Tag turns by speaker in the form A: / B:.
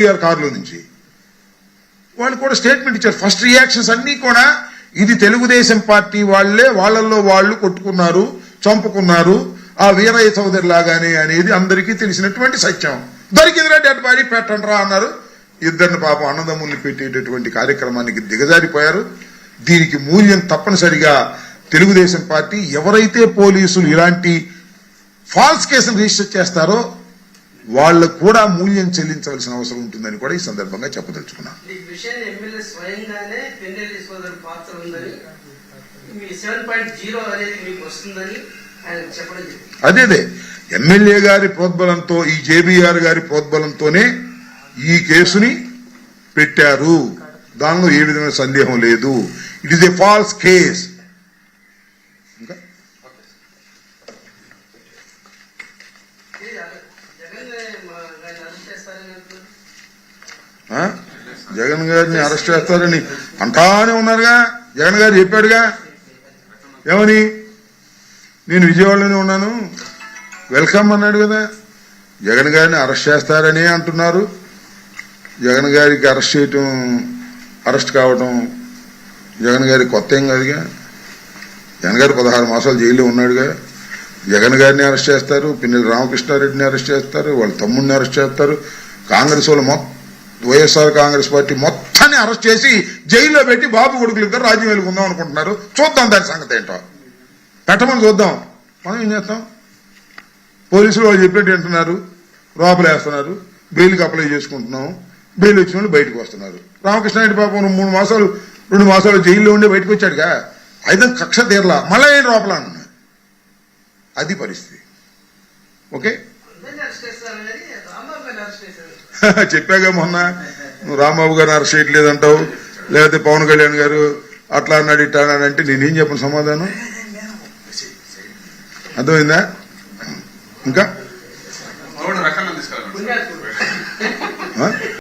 A: కేటీఆర్ కారులో నుంచి. వాళ్ళు కూడా స్టేట్మెంట్ ఇచ్చారు. ఫస్ట్ రియాక్షన్స్ అన్ని కూడా ఇది తెలుగుదేశం పార్టీ వాళ్ళే వాళ్ళల్లో వాళ్ళు కొట్టుకున్నారు చంపుకున్నారు ఆ వీరయ్య చౌదరి లాగానే అనేది అందరికీ తెలిసినటువంటి సత్యం. దొరికిందిరా డెడ్ బాడీ పెట్టండి రా అన్నారు. ఇద్దరిని పాపం అన్నదమ్ముల్ని పెట్టేటటువంటి కార్యక్రమానికి దిగజారిపోయారు. దీనికి మూల్యం తప్పనిసరిగా తెలుగుదేశం పార్టీ ఎవరైతే పోలీసులు ఇలాంటి ఫాల్స్ కేసులు రిజిస్టర్ చేస్తారో వాళ్ళకు కూడా మూల్యం చెల్లించవలసిన అవసరం ఉంటుందని కూడా ఈ సందర్భంగా చెప్పదలుచుకున్నాను
B: విషయాన్ని ఎమ్మెల్యే
A: గారి ప్రోద్బలంతో ఈ జేబీఆర్ గారి ప్రోద్బలంతోనే ఈ కేసుని పెట్టారు. దానిలో ఏ విధమైన సందేహం లేదు. It is a false case ఇంకా?
B: జగన్
A: గారిని అరెస్ట్ చేస్తారని అంటానే ఉన్నారుగా? జగన్ గారు చెప్పాడుగా? ఏమని? నేను విజయవాడలోనే ఉన్నాను. వెల్కమ్ అన్నాడు కదా. జగన్ గారిని అరెస్ట్ చేస్తారని అంటున్నారు. జగన్ గారికి అరెస్ట్ చేయటం అరెస్ట్ కావటం జగన్ గారి కొత్త ఏం కాదుగా? జగన్ గారు పదహారు మాసాలు జైల్లో ఉన్నాడుగా. జగన్ గారిని అరెస్ట్ చేస్తారు పిన్నెల రామకృష్ణారెడ్డిని అరెస్ట్ చేస్తారు వాళ్ళ తమ్ముడిని అరెస్ట్ చేస్తారు. కాంగ్రెస్ వాళ్ళు మొత్తం వైఎస్ఆర్ కాంగ్రెస్ పార్టీ మొత్తాన్ని అరెస్ట్ చేసి జైల్లో పెట్టి బాబు కొడుకులు ఇద్దరు రాజ్యం వెళ్ళుకుందాం అనుకుంటున్నారు. చూద్దాం దాని సంగతి ఏంటో. పెట్టమని చూద్దాం. మనం ఏం చేస్తాం? పోలీసులు వాళ్ళు చెప్పినట్టు వింటున్నారు. లోపలేస్తున్నారు బెయిల్కి అప్లై చేసుకుంటున్నాం. బెయిల్ వచ్చిన వాళ్ళు బయటకు వస్తున్నారు. రామకృష్ణారెడ్డి పాపం మూడు మాసాలు రెండు మాసాలు జైల్లో ఉండి బయటకు వచ్చాడుగా. అయితే కక్ష తీరలా. మళ్ళీ ఏం లోపల అది పరిస్థితి. ఓకే? చెప్పాగా మొన్న నువ్వు రాంబాబు గారిని అరెస్ట్ చేయట్లేదంటావు లేకపోతే పవన్ కళ్యాణ్ గారు అట్లా అన్నాడు ఇట్లా అన్నాడు అంటే నేనేం చెప్పను సమాధానం? అర్థమైందా? ఇంకా?